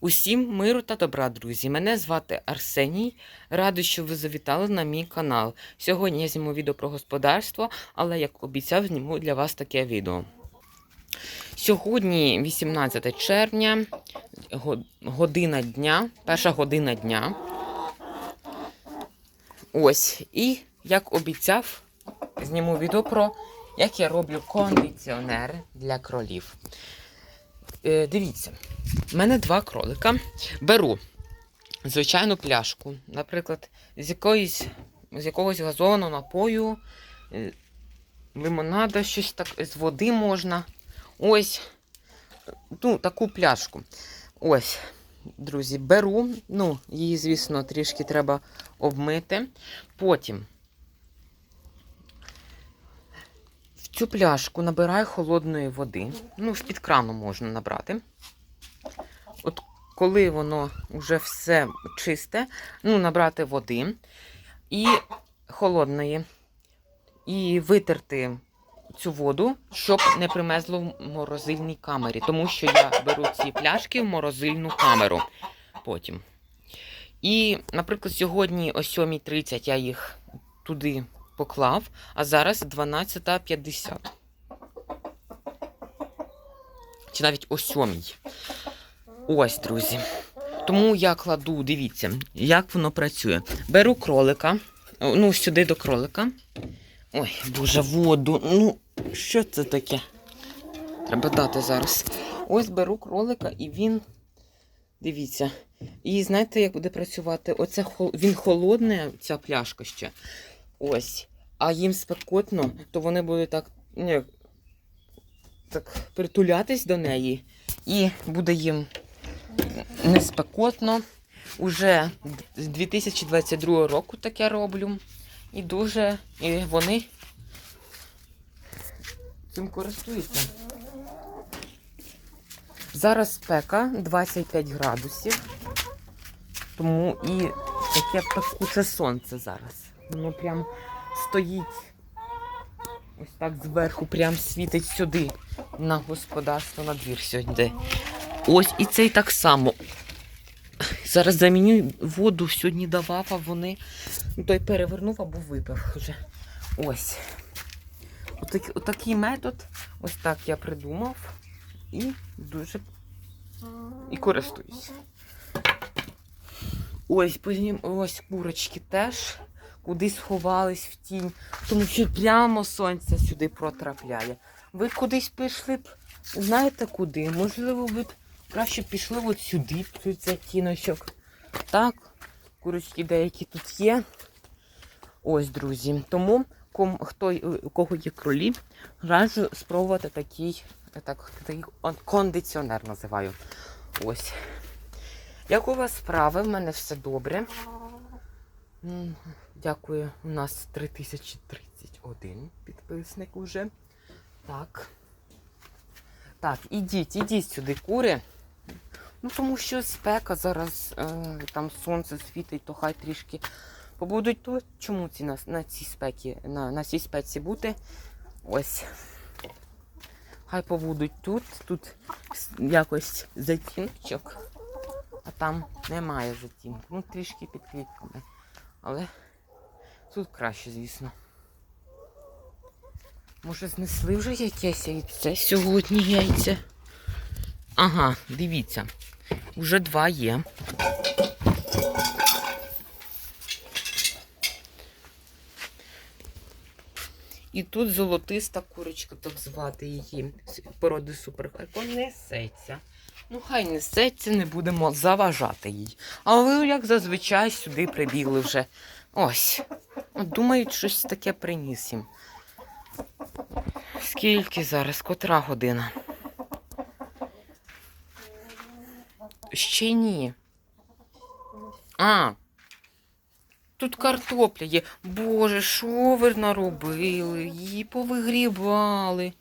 Усім миру та добра, друзі! Мене звати Арсеній. Радий, що ви завітали на мій канал. Сьогодні я зніму відео про господарство, але як обіцяв, зніму для вас таке відео. Сьогодні 18 червня, година дня, перша година дня. Ось. І як обіцяв, зніму відео про як я роблю кондиціонер для кролів. Е, дивіться, в мене два кролика. Беру звичайну пляшку, наприклад, з якоїсь, з якогось газованого напою, е, лимонада, щось так, з води можна. Ось ну, таку пляшку. Ось, друзі, беру. Ну, її, звісно, трішки треба обмити. Потім в цю пляшку набираю холодної води. Ну, з-під крану можна набрати. От коли воно вже все чисте, ну, набрати води і холодної, і витерти цю воду, щоб не примезло в морозильній камері. Тому що я беру ці пляшки в морозильну камеру потім. І, наприклад, сьогодні о 7.30 я їх туди поклав, а зараз 12.50. Чи навіть о 7. Ось, друзі. Тому я кладу, дивіться, як воно працює. Беру кролика, ну, сюди до кролика. Ой, боже, воду. Ну, що це таке? Треба дати зараз. Ось беру кролика і він. Дивіться. І знаєте, як буде працювати? Оце він холодне, ця пляшка ще. Ось. А їм спекотно, то вони будуть так, ні, так притулятись до неї. І буде їм не спекотно. Уже з 2022 року таке роблю. І дуже і вони цим користуються. Зараз спека 25 градусів. Тому і таке пекуче сонце зараз. Воно прям стоїть ось так зверху, прям світить сюди на господарство, на двір сьогодні. Ось і цей так само. Зараз заміню воду сьогодні давав, а вони ну, той перевернув або випив вже. Ось. Отак, отакий метод, ось так я придумав і дуже і користуюсь. Ось, потім ось курочки теж кудись ховались в тінь, тому що прямо сонце сюди протрапляє. Ви кудись пішли б, знаєте куди? Можливо, ви б краще пішли от сюди, тут за тіночок. Так, курочки деякі тут є. Ось, друзі. Тому ком, хто, у кого є кролі, раджу спробувати такий, так, такий кондиціонер називаю. Ось. Як у вас справи? В мене все добре. Дякую. У нас 3031 підписник уже. Так. Так, ідіть, ідіть сюди, кури. Ну, тому що спека зараз, е, там сонце світить, то хай трішки побудуть то. Чому ці на, на цій спекі, на, на цій спеці бути? Ось. Хай побудуть тут, тут якось затіночок, а там немає затінку. Ну, трішки під квітками. Але тут краще, звісно. Може, знесли вже якесь яйце сьогодні яйця? Ага, дивіться. Уже два є. І тут золотиста курочка, так звати її, породи суперхайко, несеться. Ну, хай несеться, не будемо заважати їй. А ви, як зазвичай, сюди прибігли вже. Ось. Думають, щось таке приніс їм. Скільки зараз? Котра година? Ще ні. А. Тут картопля є. Боже, що ви наробили? Її повигрібали.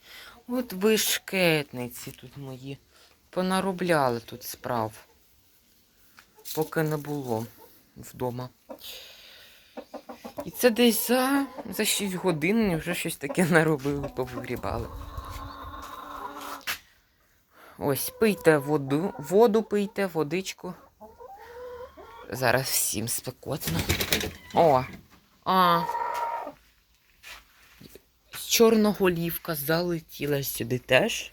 От ви шкетниці тут мої. Понаробляли тут справ. Поки не було вдома. І це десь за, за 6 годин вже щось таке наробили, повигрібали. Ось, пийте воду, воду пийте, водичку. Зараз всім спекотно. О! А. Чорноголівка залетіла сюди теж.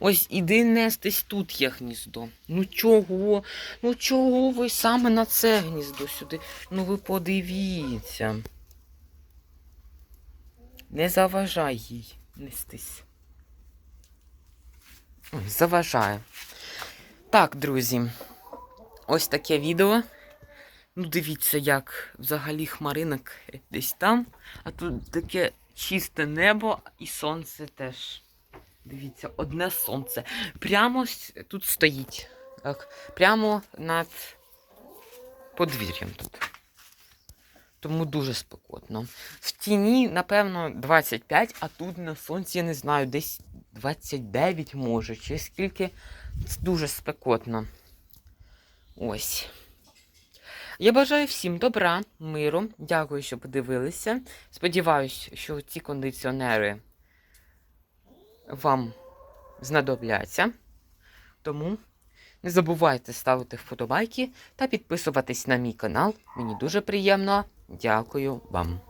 Ось іди нестись тут є гніздо. Ну чого? Ну чого ви саме на це гніздо сюди? Ну ви подивіться. Не заважай їй нестись. Ой, заважає. Так, друзі. Ось таке відео. Ну, дивіться, як взагалі хмаринок десь там, а тут таке чисте небо і сонце теж. Дивіться, одне сонце. Прямо тут стоїть. Так, прямо над подвір'ям тут. Тому дуже спекотно. В тіні, напевно, 25, а тут на сонці, я не знаю, десь 29 може, чи скільки. Це дуже спекотно. Ось. Я бажаю всім добра, миру. Дякую, що подивилися. Сподіваюсь, що ці кондиціонери вам знадобляться. Тому не забувайте ставити вподобайки та підписуватись на мій канал. Мені дуже приємно. Дякую вам.